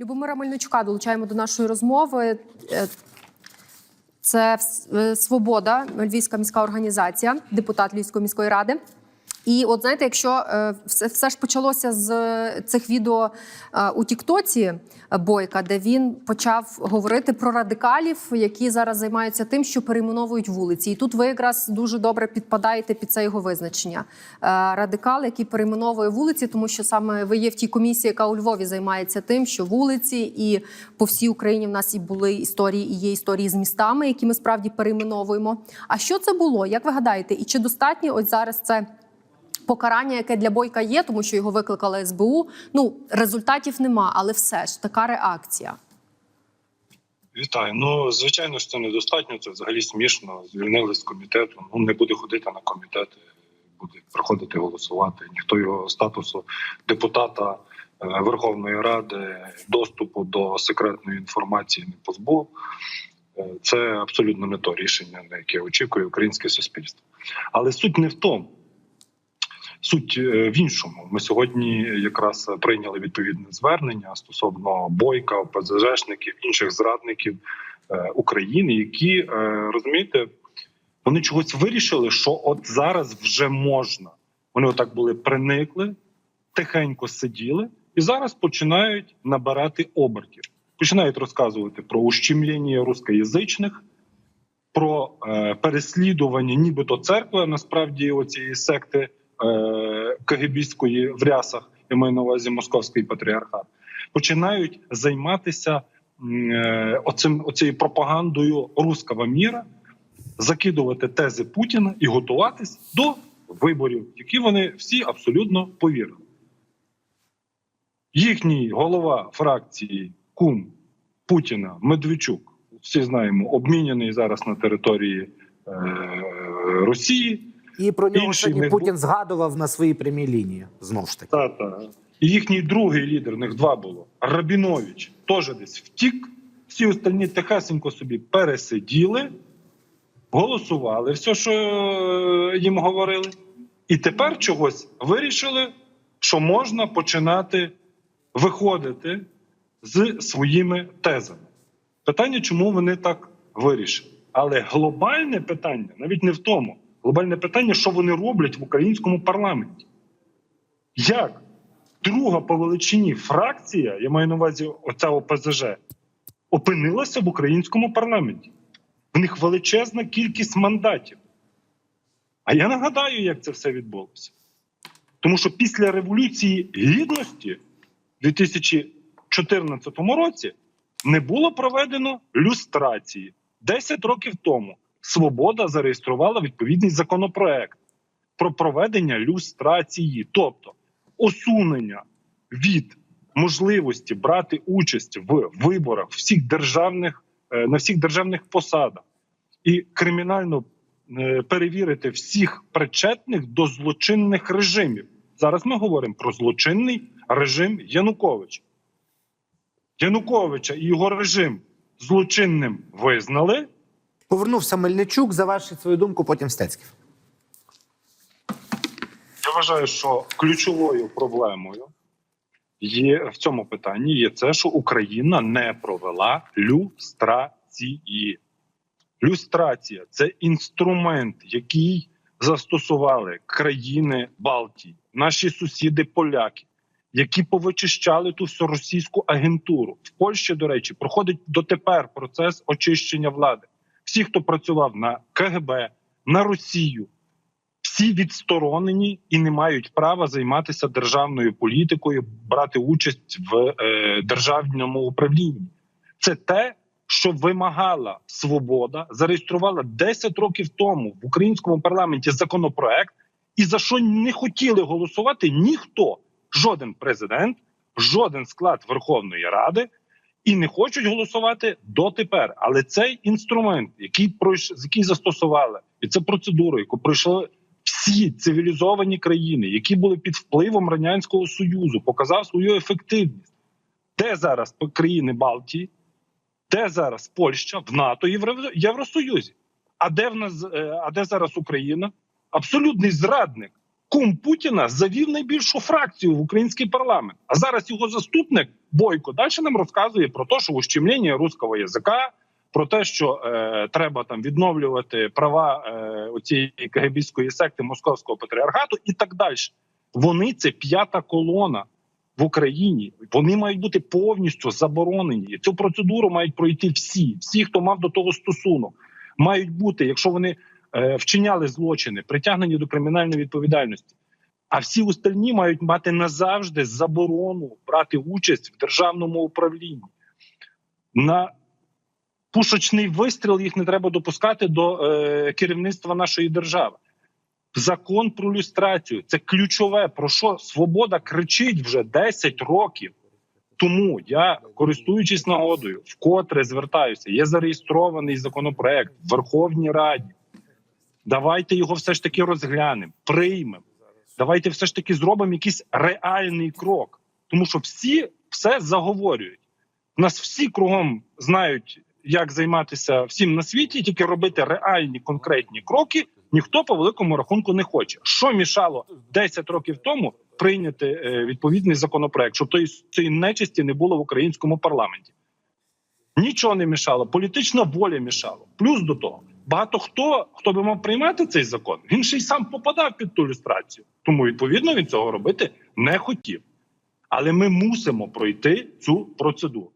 Любомира Мельничука долучаємо до нашої розмови. Е, Це е, Свобода, Львівська міська організація, депутат Львівської міської ради. І от знаєте, якщо е, все, все ж почалося з е, цих відео е, у Тіктоці Бойка, де він почав говорити про радикалів, які зараз займаються тим, що перейменовують вулиці. І тут ви якраз дуже добре підпадаєте під це його визначення. Радикал, який перейменовує вулиці, тому що саме ви є в тій комісії, яка у Львові займається тим, що вулиці і по всій Україні в нас і були історії, і є історії з містами, які ми справді перейменовуємо. А що це було? Як ви гадаєте, і чи достатньо ось зараз це? Покарання, яке для бойка є, тому що його викликали СБУ. Ну результатів нема, але все ж така реакція. Вітаю. Ну звичайно ж це недостатньо. Це взагалі смішно. Звільнили з комітету. Ну не буде ходити на комітет, буде приходити голосувати. Ніхто його статусу депутата е, Верховної Ради доступу до секретної інформації не позбув. Е, Це абсолютно не то рішення, на яке очікує українське суспільство. Але суть не в тому. Суть е, в іншому. Ми сьогодні якраз прийняли відповідне звернення стосовно бойка, ОПЗЖшників, інших зрадників е, України, які е, розумієте, вони чогось вирішили, що от зараз вже можна. Вони отак були приникли, тихенько сиділи, і зараз починають набирати обертів. Починають розказувати про ущемлення рускоязичних, про переслідування, нібито церкви, насправді оцієї секти КГБської в рясах, я маю на увазі московський патріархат, починають займатися е, оцим, оцією пропагандою руского міра, закидувати тези Путіна і готуватись до виборів, які вони всі абсолютно повірили. Їхній голова фракції кум Путіна Медведчук, всі знаємо, обміняний зараз на території е, Росії. І про нього сьогодні не Путін згадував на своїй прямій лінії. Знову ж таки. Та, та. І їхній другий лідер, в них два було. Рабінович теж десь втік. Всі остальні тихесенько собі пересиділи, голосували все, що е, їм говорили. І тепер чогось вирішили, що можна починати виходити з своїми тезами. Питання, чому вони так вирішили. Але глобальне питання навіть не в тому. Глобальне питання, що вони роблять в українському парламенті. Як друга по величині фракція, я маю на увазі оця ОПЗЖ, опинилася в українському парламенті. В них величезна кількість мандатів. А я нагадаю, як це все відбулося. Тому що після Революції Гідності в 2014 році не було проведено люстрації. 10 років тому Свобода зареєструвала відповідний законопроект про проведення люстрації, тобто усунення від можливості брати участь в виборах всіх державних е, на всіх державних посадах і кримінально е, перевірити всіх причетних до злочинних режимів. Зараз ми говоримо про злочинний режим Януковича. Януковича і його режим злочинним визнали. Повернувся Мельничук. Завершить свою думку, потім Стецьків. Я вважаю, що ключовою проблемою є в цьому питанні є це, що Україна не провела люстрації. Люстрація це інструмент, який застосували країни Балтії, наші сусіди поляки, які повичищали ту всю російську агентуру. В Польщі, до речі, проходить дотепер процес очищення влади. Всі, хто працював на КГБ, на Росію, всі відсторонені і не мають права займатися державною політикою, брати участь в е, державному управлінні. Це те, що вимагала свобода, зареєструвала 10 років тому в українському парламенті законопроект, і за що не хотіли голосувати ніхто, жоден президент, жоден склад Верховної Ради. І не хочуть голосувати дотепер. Але цей інструмент, який пройш... який застосували, і це процедура, яку пройшли всі цивілізовані країни, які були під впливом радянського союзу, показав свою ефективність. Де зараз країни Балтії, де зараз Польща в НАТО і Євросоюзі? А де в нас е, а де зараз Україна? Абсолютний зрадник кум Путіна завів найбільшу фракцію в український парламент. А зараз його заступник Бойко далі нам розказує про те, що ущемлення руського язика, про те, що е, треба там відновлювати права е, оцієї кагебістської секти московського патріархату і так далі. Вони це п'ята колона в Україні. Вони мають бути повністю заборонені. І Цю процедуру мають пройти всі, всі, хто мав до того стосунок, мають бути, якщо вони вчиняли злочини, притягнені до кримінальної відповідальності. А всі остальні мають мати назавжди заборону брати участь в державному управлінні. На пушечний вистріл їх не треба допускати до е, керівництва нашої держави. Закон про люстрацію це ключове, про що свобода кричить вже 10 років. Тому я, користуючись нагодою, вкотре звертаюся. Є зареєстрований законопроект в Верховній Раді. Давайте його все ж таки розглянемо, приймемо. Давайте все ж таки зробимо якийсь реальний крок, тому що всі все заговорюють. У нас всі кругом знають, як займатися всім на світі, тільки робити реальні конкретні кроки. Ніхто по великому рахунку не хоче. Що мішало 10 років тому прийняти е, відповідний законопроект, щоб тої цієї нечисті не було в українському парламенті? Нічого не мішало, політична воля мішала. Плюс до того, багато хто хто би мав приймати цей закон, він ще й сам попадав під ту люстрацію. Тому відповідно він цього робити не хотів. Але ми мусимо пройти цю процедуру.